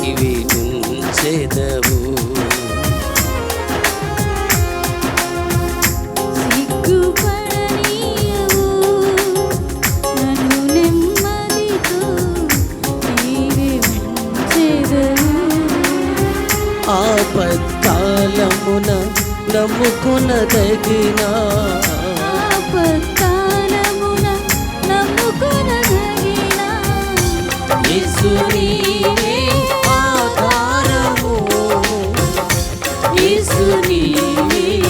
నీవే ఉంచెదవు. ఆపత్కాలమున నమ్ముకున్న తగిన ఆపత్కాలమున నమ్ముకున్న తగిన యేసు 秘密。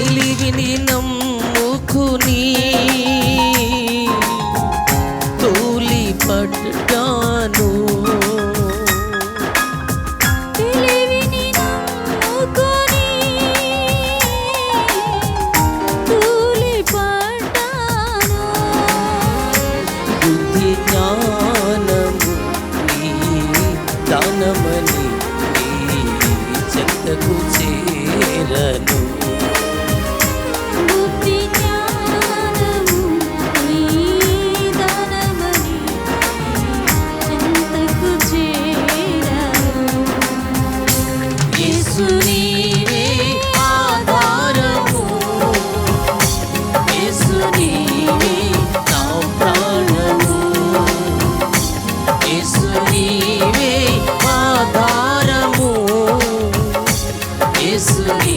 వెలిగిని నమ్ముకుని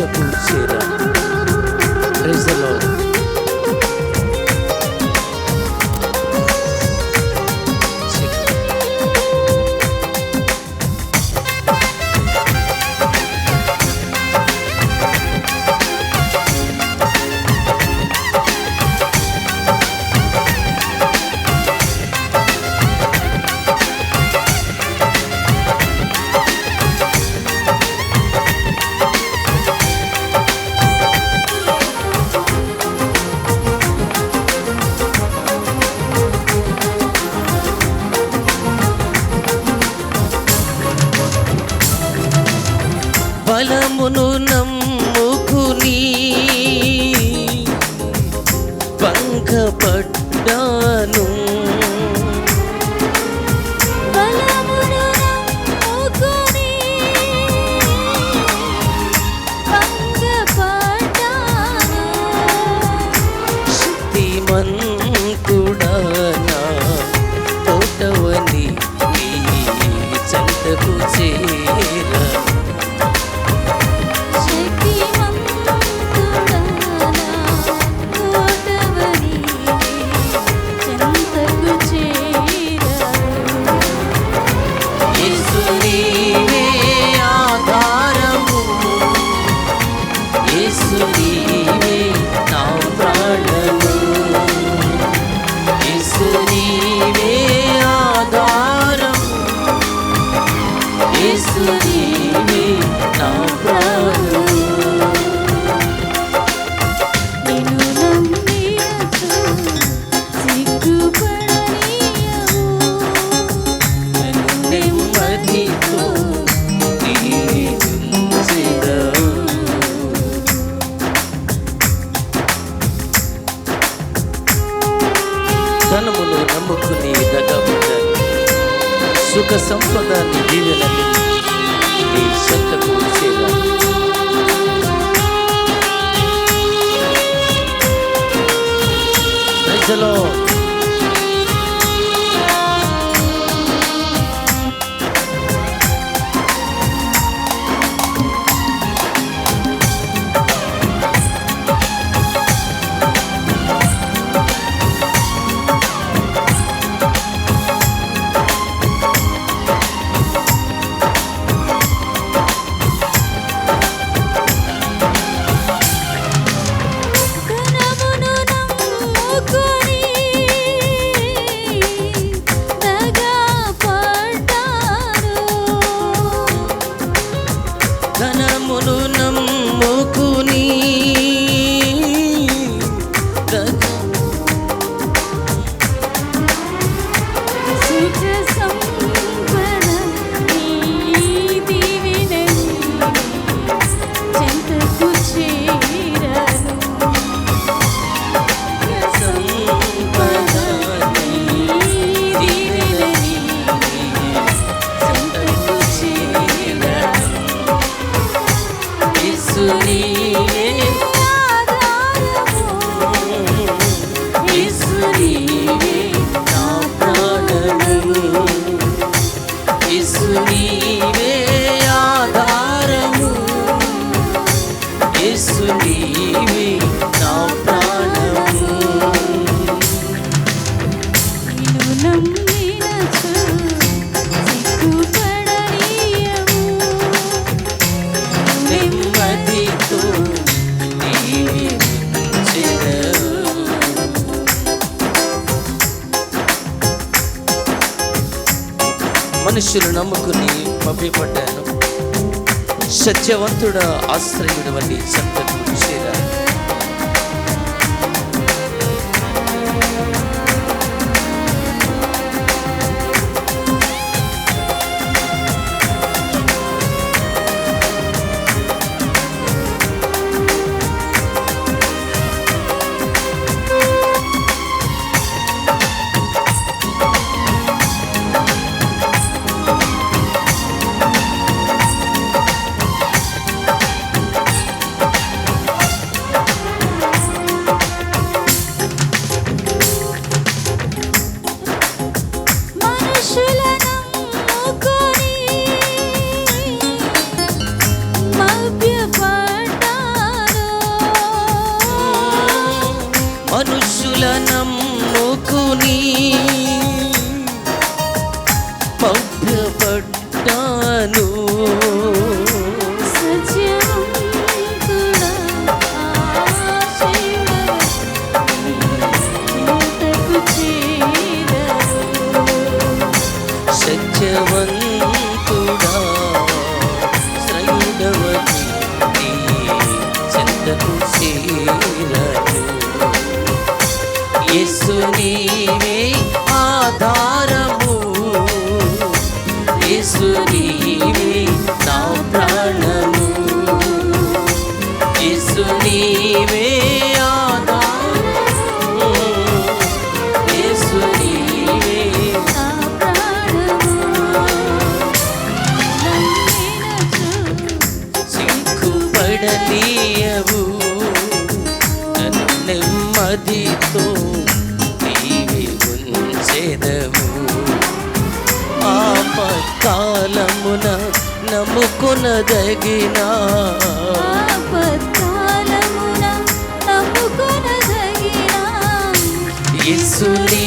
Singapore Praise the Lord. బలమును ीवे సర్వ సంపద దీవెనని నీ చెంతకు చేరాలి ప్రజలో మనుషులు నమ్ముకుని మభ్యపడ్డాను సత్యవంతుడు ఆశ్రయుడు అని చెప్తాను. ఉండవచ్చు యేసుని కాలమున నమ్ముకునదగిన ఆపత్కాలమున నమ్ముకునదగిన ఇసునీ